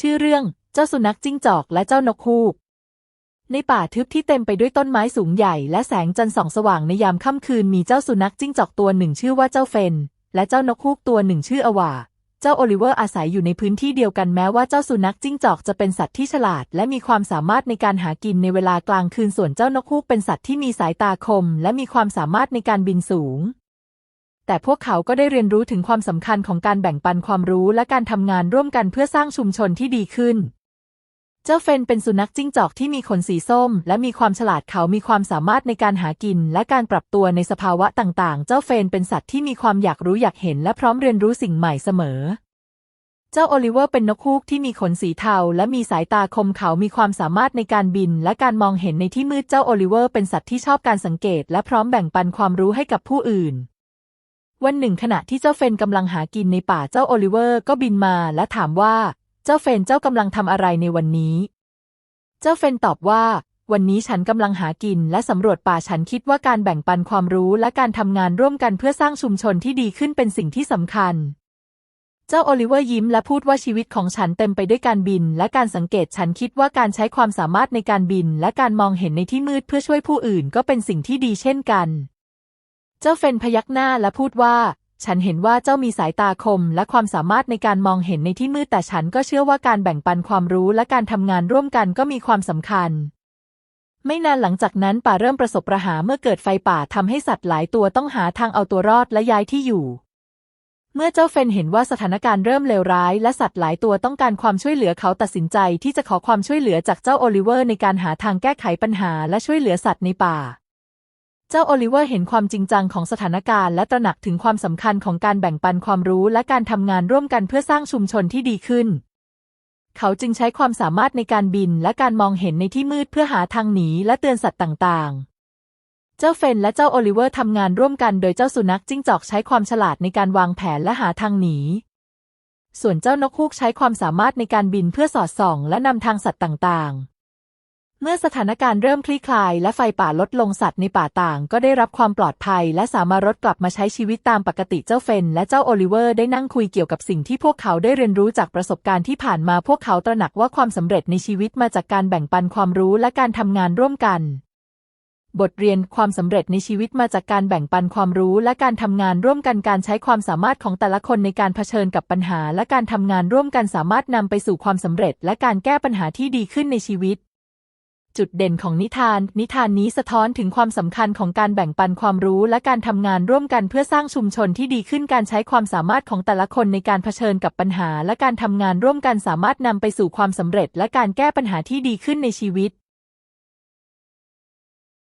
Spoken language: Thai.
ชื่อเรื่อง เจ้าสุนัขจิ้งจอกและเจ้านกฮูก ในป่าทึบที่เต็มไปด้วยต้นไม้สูงใหญ่และแสงจันทร์ส่องสว่างในยามค่ำคืนมีเจ้าสุนัขจิ้งจอกตัวหนึ่งชื่อว่าเจ้าเฟน และเจ้านกฮูกตัวหนึ่งชื่ออวาเจ้าโอลิเวอร์อาศัยอยู่ในพื้นที่เดียวกันแม้ว่าเจ้าสุนัขจิ้งจอกจะเป็นสัตว์ที่ฉลาด และมีความสามารถในการหากินในเวลากลางคืนส่วนเจ้านกฮูกเป็นสัตว์ที่มีสายตาคม และมีความสามารถในการบินสูง แต่พวกเขาก็ได้เรียนรู้ถึงความสำคัญของการแบ่งปันความรู้และการทำงานร่วมกันเพื่อสร้างชุมชนที่ดีขึ้น เจ้าเฟนเป็นสุนัขจิ้งจอกที่มีขนสีส้ม และมีความฉลาดเขามีความสามารถในการหากิน และการปรับตัวในสภาวะต่างๆ เจ้าเฟนเป็นสัตว์ที่มีความอยากรู้อยากเห็น และพร้อมเรียนรู้สิ่งใหม่เสมอ เจ้าโอลิเวอร์เป็นนกฮูกที่มีขนสีเทาและมีสายตาคมเขามีความสามารถในการบิน และการมองเห็นในที่มืดเจ้าโอลิเวอร์เป็นสัตว์ที่ชอบการสังเกต และพร้อมแบ่งปันความรู้ให้กับผู้อื่น วันหนึ่งขณะที่เจ้าเฟนกำลังหากินในป่าเจ้าโอลิเวอร์ก็บินมาและถามว่า เจ้าเฟนเจ้ากำลังทำอะไรในวันนี้ เจ้าเฟนตอบว่า วันนี้ฉันกำลังหากินและสำรวจป่าฉันคิดว่าการแบ่งปันความรู้และการทำงานร่วมกันเพื่อสร้างชุมชนที่ดีขึ้นเป็นสิ่งที่สำคัญ เจ้าโอลิเวอร์ยิ้มและพูดว่าชีวิตของฉันเต็มไปด้วยการบิน และการสังเกตฉันคิดว่าการใช้ความสามารถในการบิน และการมองเห็นในที่มืดเพื่อช่วยผู้อื่นก็เป็นสิ่งที่ดีเช่นกัน เจ้าเฟนพยักหน้าและพูดว่า ฉันเห็นว่าเจ้ามีสายตาคมและความสามารถในการมองเห็นในที่มืดแต่ฉันก็เชื่อว่าการแบ่งปันความรู้และการทำงานร่วมกันก็มีความสำคัญไม่นานหลังจากนั้นป่าเริ่มประสบปัญหาเมื่อเกิดไฟป่าทำให้สัตว์หลายตัวต้องหาทางเอาตัวรอดและย้ายที่อยู่ เมื่อเจ้าเฟนเห็นว่าสถานการณ์เริ่มเลวร้าย และสัตว์หลายตัวต้องการความช่วยเหลือเขาตัดสินใจที่จะขอความช่วยเหลือจากเจ้าโอลิเวอร์ในการหาทางแก้ไขปัญหาและช่วยเหลือสัตว์ในป่า เจ้าโอลิเวอร์เห็นความจริงจังของสถานการณ์และตระหนักถึงความสำคัญของการแบ่งปันความรู้และการทำงานร่วมกันเพื่อสร้างชุมชนที่ดีขึ้น เขาจึงใช้ความสามารถในการบินและการมองเห็นในที่มืดเพื่อหาทางหนีและเตือนสัตว์ต่างๆ เจ้าเฟนและเจ้าโอลิเวอร์ทำงานร่วมกันโดยเจ้าสุนัขจิ้งจอกใช้ความฉลาดในการวางแผนและหาทางหนี ส่วนเจ้านกฮูกใช้ความสามารถในการบินเพื่อสอดส่อง และนำทางสัตว์ต่างๆ เมื่อสถานการณ์เริ่มคลี่คลายและไฟป่าลดลงสัตว์ในป่าต่าง ก็ได้รับความปลอดภัย และสามารถรถกลับมาใช้ชีวิตตามปกติเจ้าเฟน และเจ้าโอลิเวอร์ได้นั่งคุยเกี่ยวกับสิ่งที่พวกเขาได้เรียนรู้จากประสบการณ์ที่ผ่านมาพวกเขาตระหนักว่าความสำเร็จในชีวิตมาจากการแบ่งปันความรู้และการทำงานร่วมกัน บทเรียนความสำเร็จในชีวิตมาจากการแบ่งปันความรู้และการทำงานร่วมกันการใช้ความสามารถของแต่ละคนในการเผชิญกับปัญหา และการทำงานร่วมกันสามารถนำไปสู่ความสำเร็จ และการแก้ปัญหาที่ดีขึ้นในชีวิต จุดเด่นของนิทาน นิทานนี้สะท้อนถึงความสำคัญของการแบ่งปันความรู้และการทำงานร่วมกันเพื่อสร้างชุมชนที่ดีขึ้นการใช้ความสามารถของแต่ละคนในการเผชิญกับปัญหา และการทำงานร่วมกันสามารถนำไปสู่ความสำเร็จ และการแก้ปัญหาที่ดีขึ้นในชีวิต